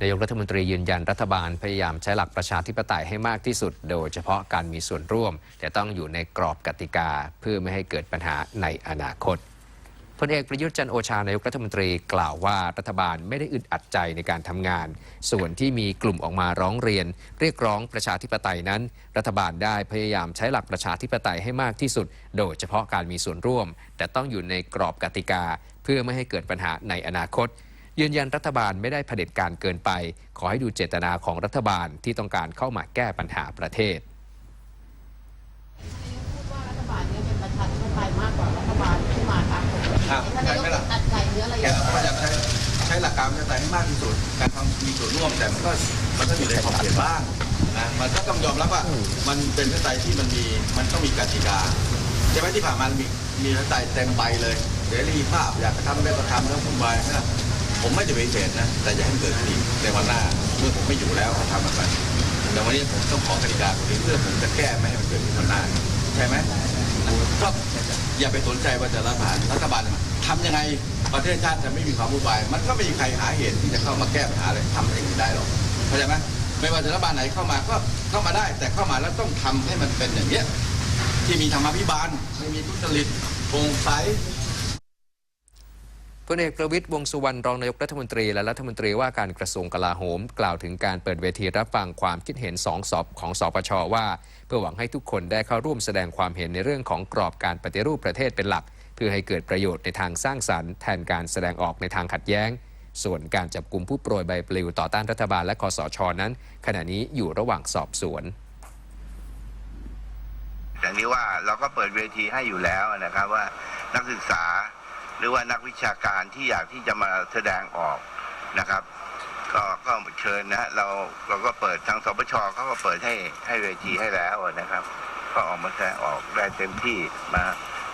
นายกรัฐมนตรียืนยันรัฐบาลพยายามใช้หลักประชาธิปไตยให้มากที่สุด โดยเฉพาะการมีส่วนร่วม แต่ต้องอยู่ในกรอบกติกาเพื่อไม่ให้เกิดปัญหาในอนาคตพลเอกประยุทธ์จันโอชานายกรัฐมนตรีกล่าวว่ารัฐบาลไม่ได้อึดอัดใจในการทำงาน ส่วนที่มีกลุ่มออกมาร้องเรียน เรียกร้องประชาธิปไตยนั้น รัฐบาลได้พยายามใช้หลักประชาธิปไตยให้มากที่สุด โดยเฉพาะการมีส่วนร่วม แต่ต้องอยู่ในกรอบกติกา เพื่อไม่ให้เกิดปัญหาในอนาคต ยืนยันรัฐบาลไม่ได้เผด็จการเกินไป ขอให้ดูเจตนาของรัฐบาลที่ต้องการเข้ามาแก้ปัญหาประเทศพูดว่ารัฐบาลเนี่ยเป็นประชาธิปไตยมากกว่ารัฐบาลที่มาตามกฎหมายครับท่านนายกใช่ไหมล่ะตัดใจหรืออะไรอแกย่างก็เงี้ยอยากใช้ใช้หลักการประชาธิปไตยให้มากที่สุด การทำมีส่วนร่วมแต่มันก็มันก็อยู่ในขอบเขตบ้างนะมันก็ต้องยอมรับว่ามันเป็นประชาธิปไตยที่มันมีมันต้องมีกติกาใช่ไหมที่ผ่านมามีมีประชาธิปไตยเต็มใบเลยเสรีภาพอยากจะทำได้ก็ทำแล้ววุ่นวายนะ ผมไม่จะปฏิเสธนะแต่อย่าให้มันเกิดขึ้นอีกในวันหน้าเมื่อผมไม่อยู่แล้วเขาทำมันไปแต่วันนี้ผมต้องขอกติกาตรงนี้เพื่อผมจะแก้ไม่ให้มันเกิดขึ้นวันหน้าใช่ไหมก็อย่าไปสนใจว่าจะรัฐบาลรัฐบาลทำยังไงประเทศชาติจะไม่มีความวุ่นวาย มันก็ไม่มีใครหาเหตุที่จะเข้ามาแก้ปัญหาอะไรทำเองไม่ได้หรอกเข้าใจไหมไม่ว่าจะรัฐบาลไหนเข้ามาก็เข้ามาได้ แต่เข้ามาแล้วต้องทำให้มันเป็นอย่างเนี้ยที่มีธรรมาภิบาลไม่มีทุจริตโปร่งใส พลเอกประวิตยวงสุวรรณรองนายกรัฐมนตรี และรัฐมนตรีว่าการกระทรวงกลาโหม กล่าวถึงการเปิดเวทีรับฟังความคิดเห็นสองสอบของสปชว่า เพื่อหวังให้ทุกคนได้เข้าร่วมแสดงความเห็นในเรื่องของกรอบการปฏิรูปประเทศเป็นหลัก เพื่อให้เกิดประโยชน์ในทางสร้างสรรค์แทนการแสดงออกในทางขัดแย้ง ส่วนการจับกลุ่มผู้โปรยใบปลิวต่อต้านรัฐบาลและคอสชนั้น ขณะนี้อยู่ระหว่างสอบสวนอย่างนี้ว่าเราก็เปิดเวทีให้อยู่แล้วนะครับว่านักศึกษา หรือว่านักวิชาการที่อยากที่จะมาแสดงออกนะครับ ก็ก็เชิญนะเราเราก็เปิดทางสปชเขาก็เปิดให้ให้เวทีให้แล้วนะครับ ก็ออกมาแสดงออกได้เต็มที่มา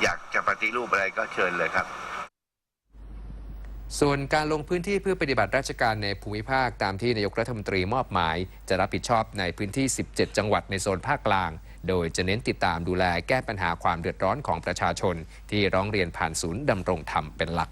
อยากจะปฏิรูปอะไรก็เชิญเลยครับ ส่วนการลงพื้นที่เพื่อปฏิบัติราชการในภูมิภาคตามที่นายกรัฐมนตรีมอบหมาย จะรับผิดชอบในพื้นที่ 17 จังหวัดในโซนภาคกลาง โดยจะเน้นติดตามดูแลแก้ปัญหาความเดือดร้อนของประชาชน ที่ร้องเรียนผ่านศูนย์ดำรงธรรมเป็นหลัก